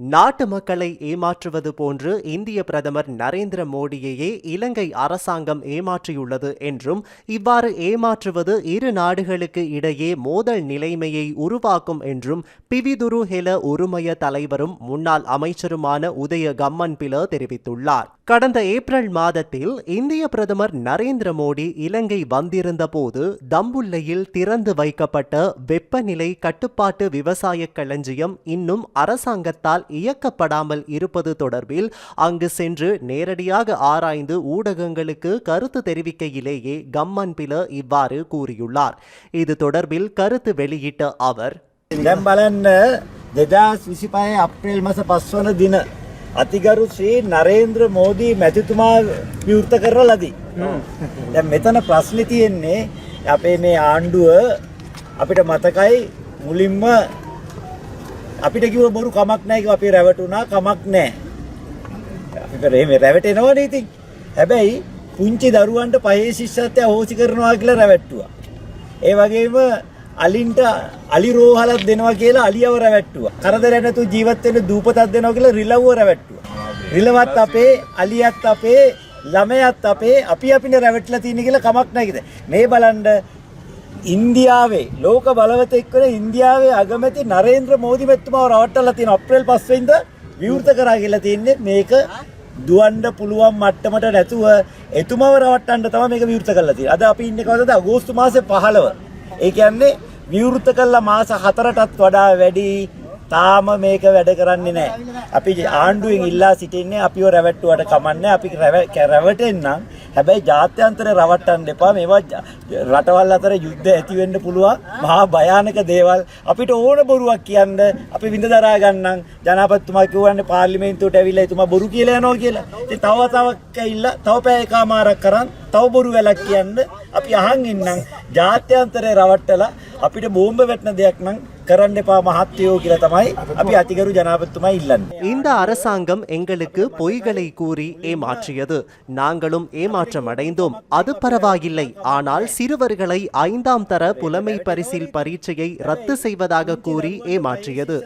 நாட்டு மக்களை ஏமாற்றுவது போன்று இந்திய பிரதமர் நரேந்திர மோடியையே இலங்கை அரசாங்கம் ஏமாற்றியுள்ளது என்றும் இவ்வாறு ஏமாற்றுவது இரு நாடுகளுக்கு இடையே மோதல் நிலைமையை உருவாக்கும் என்றும் பிவிதுரு ஹெல உருமய தலைவரும் முன்னாள் அமைச்சருமான உதய கம்மன் பில தெரிவித்துள்ளார். கடந்த ஏப்ரல் மாதத்தில் இந்திய பிரதமர் நரேந்திர மோடி இலங்கை வந்திருந்த போது தம்புல்லையில் திறந்து வைக்கப்பட்ட வெப்பநிலை கட்டுப்பாட்டு விவசாய களஞ்சியம் இன்னும் அரசாங்கத்தால் இயக்கப்படாமல் இருப்பது தொடர்பில் அங்கு சென்று நேரடியாக ஆராய்ந்து ஊடகங்களுக்கு கருத்து தெரிவிக்கையிலேயே கம்மன் பில இவ்வாறு கூறியுள்ளார் இது தொடர்பில் கருத்து வெளியிட்ட அவர் දැම් බලන්න දෙදස් විසිපය අප්‍රේල් මස පස්වන දින අතිගරු ශ්‍රී නරේන්ද්‍ර මෝදී මැතිතුමා විවෘත කරලා ලදී. දැන් මෙතන ප්‍රශ්න තියෙන්නේ අපේ මේ ආණ්ඩුව අපිට මතකයි මුලින්ම අපිට කිව්ව බොරු කමක් නැහැ කිව්වා අපි රැවටුණා කමක් නැහැ. අපි රේ රැවටෙනවනේ ඉතින්. හැබැයි පුංචි දරුවන්ට පහේ ශිෂ්‍යත්වය හෝසි කරනවා කියලා රැවට්ටුවා. ඒ වගේම අලින්ට අලි රෝහලක් දෙනවා කියලා අලියව රැවට්ටුවා. කරදරයක් නැතුව ජීවත් වෙන්න දූපතක් දෙනවා කියලා රිලව්ව රැවට්ටුවා. රිලවත් අපේ අලියත් අපේ ළමයත් අපේ අපි අපිනේ රැවටලා තියෙන කියලා කමක් නැහැ කිද. මේ බලන්න ඉන්දියාවේ ලෝක බලවතෙක් වෙන ඉන්දියාවේ අගමැති නරේන්ද්‍ර මෝදි මැතිතුමාව රවට්ටලා තියෙන අප්‍රේල් 5 වෙනිදා විවෘත කරා කියලා තියෙන්නේ මේක දුවන්න පුළුවන් මට්ටමට නැතුව එතුමව රවට්ටන්න තමයි මේක විවෘත කරලා තියෙන්නේ. අද අපි ඉන්නේ කවදද? අගෝස්තු මාසේ 15. ඒ කියන්නේ විවෘත කළා මාස 4ටත් වඩා වැඩි තාම මේක වැඩ කරන්නේ නැහැ. අපි ආණ්ඩුවෙන් ඉල්ලා සිටින්නේ අපිව රැවට්ටුවට කමන්නේ අපි රැව- රැවටෙන්නම්. හැබැයි ජාත්‍යන්තර රවට්ටන්න එපා. මේවා ජ- රටවල් අතර යුද්ධ ඇති වෙන්න පුළුවන් මහා භයානක දේවල්. අපිට ඕන බොරුවක් කියන්න අපි විඳ දරා ගන්නම්. ජනාධිපතිතුමා කියවන්නේ පාර්ලිමේන්තුවට ඇවිල්ලා එතුමා බොරු කියලා යනවා කියලා. ඉතින් තව තවක් ඇවිල්ලා තව පැය එකමාරක් කරන් තව බොරු වැලක් කියන්න අපි අහන් ඉන්නම්. ජාත්‍යන්තරේ රවට්ටලා අපිට බෝම්බ වැටෙන දෙයක් නම් කරන්න එපා මහත්තයෝ කියලා තමයි අපි අතිගරු ජනාධිපතිතුමා ඉල්ලන්නේ. இந்த அரசாங்கம் எங்களுக்கு பொய்களை கூறி ஏமாற்றியது நாங்களும் ஏமாற்றமடைந்தோம் அது பரவாயில்லை ஆனால் சிறுவர்களை ஐந்தாம் தர புலமை பரிசில் பரீட்சையை ரத்து செய்வதாக கூறி ஏமாற்றியது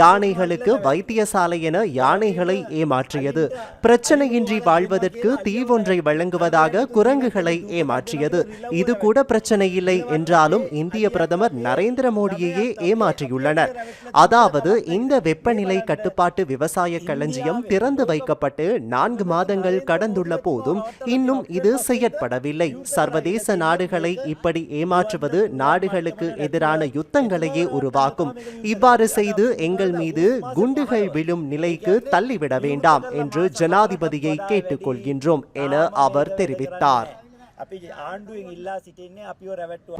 யானைகளுக்கு வைத்தியசாலை என யானைகளை ஏமாற்றியது பிரச்சனையின்றி வாழ்வதற்கு தீவொன்றை வழங்குவதாக குரங்குகளை ஏமாற்றியது இது கூட பிரச்சனை இல்லை என்றாலும் இந்திய பிரதமர் நரேந்திர மோடியையே ஏமாற்றியுள்ளனர் அதாவது இந்த வெப்பநிலை கட்டுப்பாட்டு விவசாய களஞ்சியம் திறந்து வைக்கப்பட்டு நான்கு மாதங்கள் கடந்துள்ள போதும் இன்னும் இது செயற்படவில்லை சர்வதேச நாடுகளை இப்படி ஏமாற்றுவது நாடுகளுக்கு எதிரான யுத்தங்களையே உருவாக்கும் இவ்வாறு செய்து எங்கள் மீது குண்டுகள் விழும் நிலைக்கு தள்ளிவிட வேண்டாம் என்று ஜனாதிபதியை கேட்டுக்கொள்கின்றோம் என அவர் தெரிவித்தார் අපි ආණ්ඩුවෙන් ඉල්ලා සිටින්නේ අපිව රැවට්ටුවා.